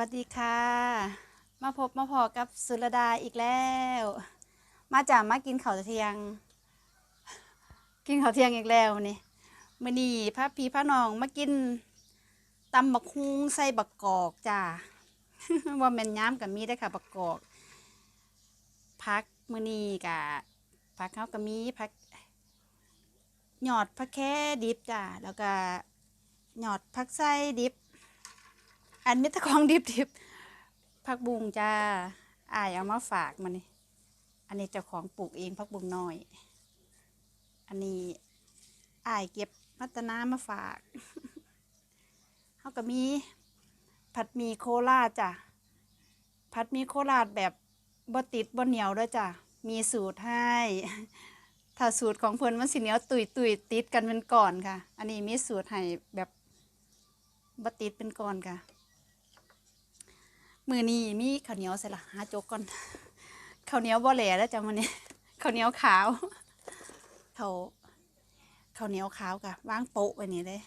สวัสดีค่ะ มาพบมาพอกับสุรดาอีกแล้ว มาจากมากินข้าวเที่ยง กินข้าวเที่ยงอีกแล้วนี่มื้อนี้พระพีพระน้องมากินตำบักฮุงใส่บักกอกจ้าว่าแม่นย้ำกับมีได้ค่ะบักกอกพักมื้อนี้กะพักเขาก็มีพักหยอดพักแค่ดิบจ้าแล้วก็หยอดพักไส้ดิบ อันมิตรของดิบดิบผักบุงจ้าอายเอามาฝากมานี่อันนี้เจ้าของปลูกเองผักบุงน้อย อันนี้อายเก็บพัฒนามาฝากเขาก็มีผัดมีโคราจ้ะผัดมีโคราชแบบบ่ติดบ่เหนียวด้วยจ้ะมีสูตรให้ ถ้าสูตรของเพิ่อนมันสิเหนียวตุยตุยติดกันเป็นก่อนค่ะ อันนี้มีสูตรให้แบบบ่ติดเป็นก่อนค่ะ มือนี้มีข้าวเหนียวใส่ละหาโจกก่อนข้าวเหนียวบ่แหล่แล้วจ้ะมื้อนี้ข้าวเหนียวขาวข้าข้าวเหนียวขาวกะวางโป๊ะไว้นี่เลย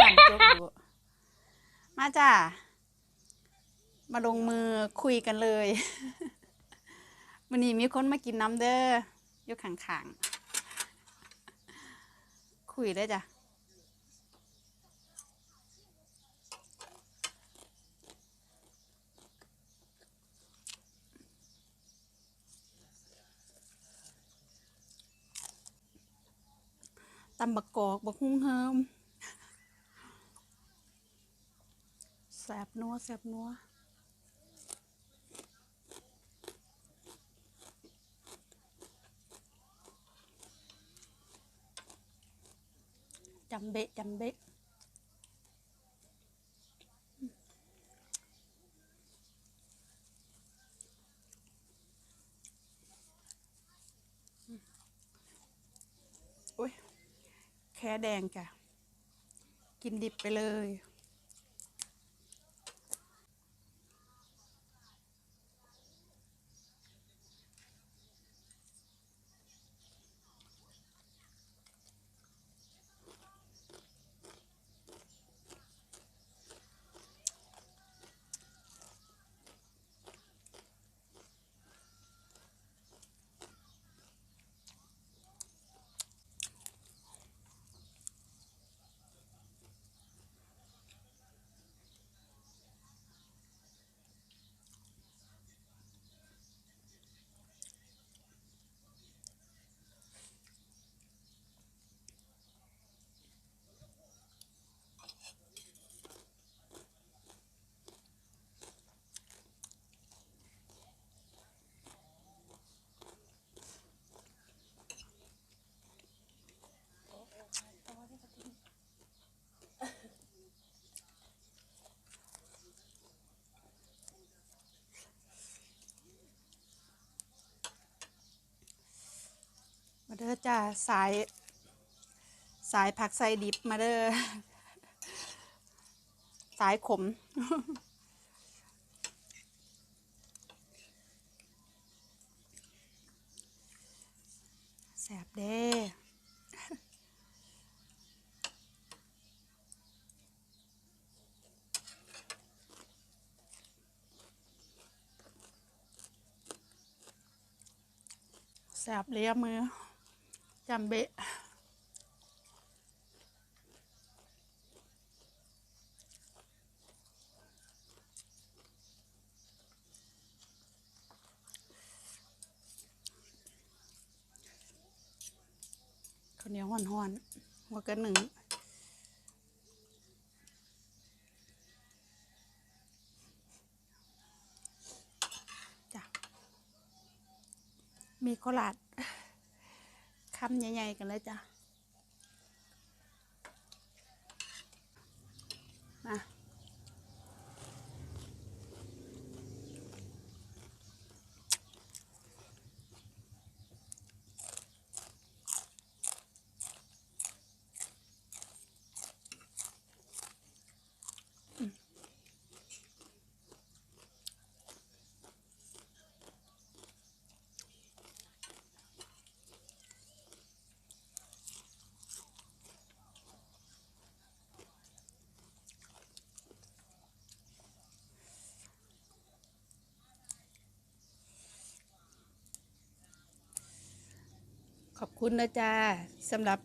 สั่งโจกอยู่มาจ้ามาลงมือคุยกันเลยมื้อนี้มีคนมากินน้ำเด้ออยู่ข้างๆคุยได้จ้ะ ตำบักกอกบักฮุ้งเฮิมแสบนัวแสบนัวจำเบะจำเบะ แดงจ้ะ กินดิบไปเลย สาย สายผักใส่ดิบมาเด้อสายขม แสบเด้แสบเลียมือ จำเบะข้าวเหนียวห่อนๆหัวกระหนึ่งจ้ะมีโคราด คำใหญ่ๆกันเลยจ้ะ ขอบคุณนะจ้าสำหรับ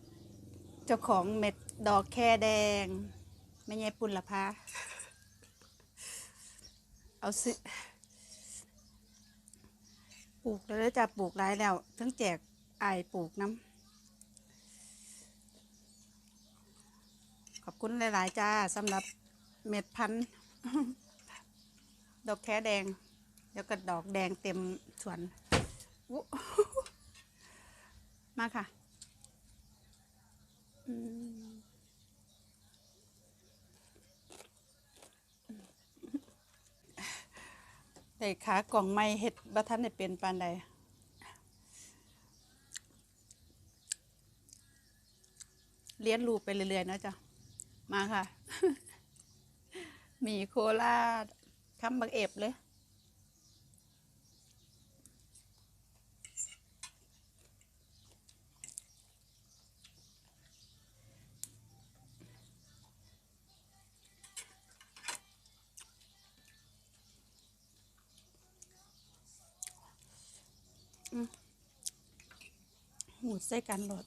เจ้าของเม็ดดอกแค่แดงไม่ใช่ปุลละพาเอาสิปลูกแล้วจ้าปลูกหลายแล้วทั้งแจกไอปลูกน้ำขอบคุณหลาย ๆ จ้าสำหรับเม็ดพันธุ์ดอกแค่แดง แล้วก็ดอกแดงเต็มสวนอุ๊ มาค่ะแต่ขากล่องไม่เห็ดบัทันได้เป็นปานใดเลี้ยนรูไปเรื่อยๆนะจ้ะมาค่ะ มีโคราชคำบักเอบเลย หมูใส่กันหลด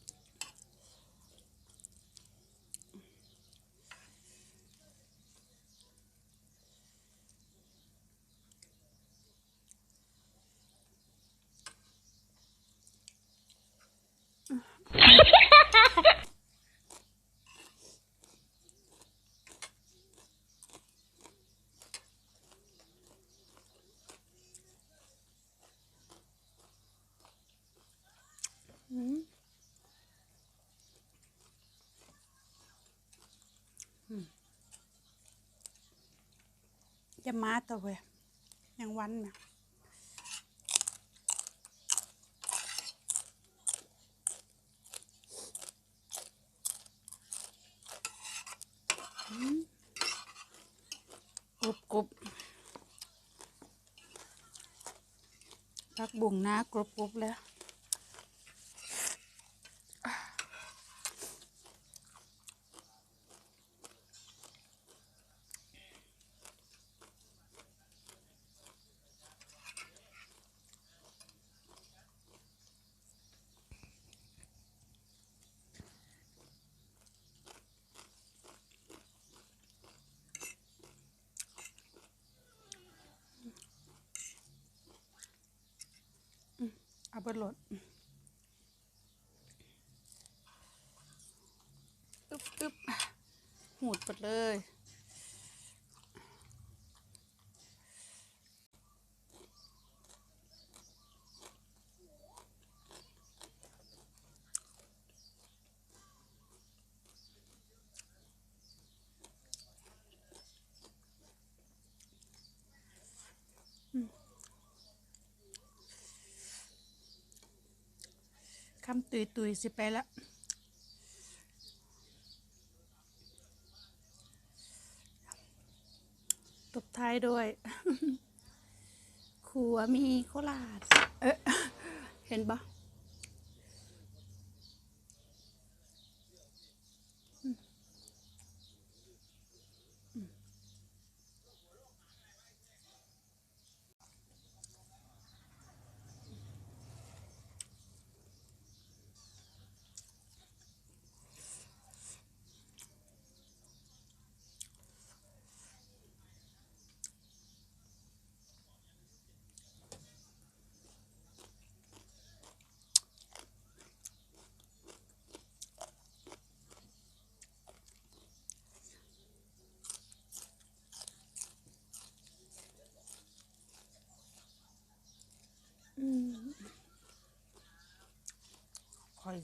จะมาตัวเว้ยยังวันนี่ยอืมกรุบกรุบพักบุ่งนะกรุบกรุบเลย เอาเบิดรถอึ๊บอึ๊บหูดหมดเลย คำตุยตุยสิไปละตบท้ายด้วยขัวมีโคลาดเอ๊ะเห็นปะ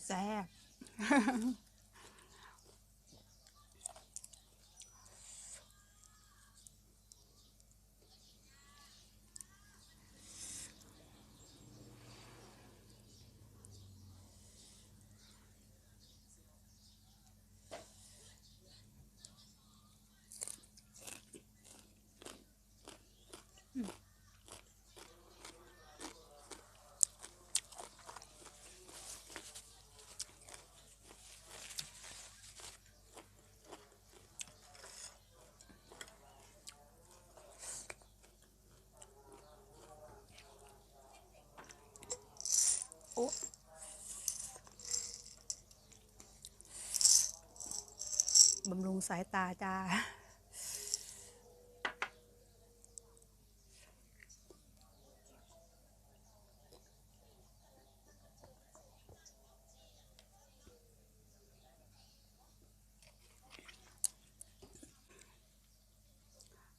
ค บำรุงสายตาจ้า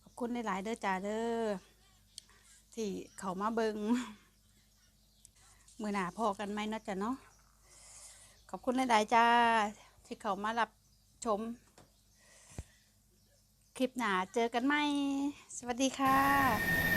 ขอบคุณหลาย ๆ เด้อจ้าเด้อที่เขามาเบิงมือหนาพอกันไหมนะจ้ะเนาะขอบคุณหลาย ๆ จ้า ที่เขามารับชม ลิปหนาเจอกันไหมสวัสดีค่ะ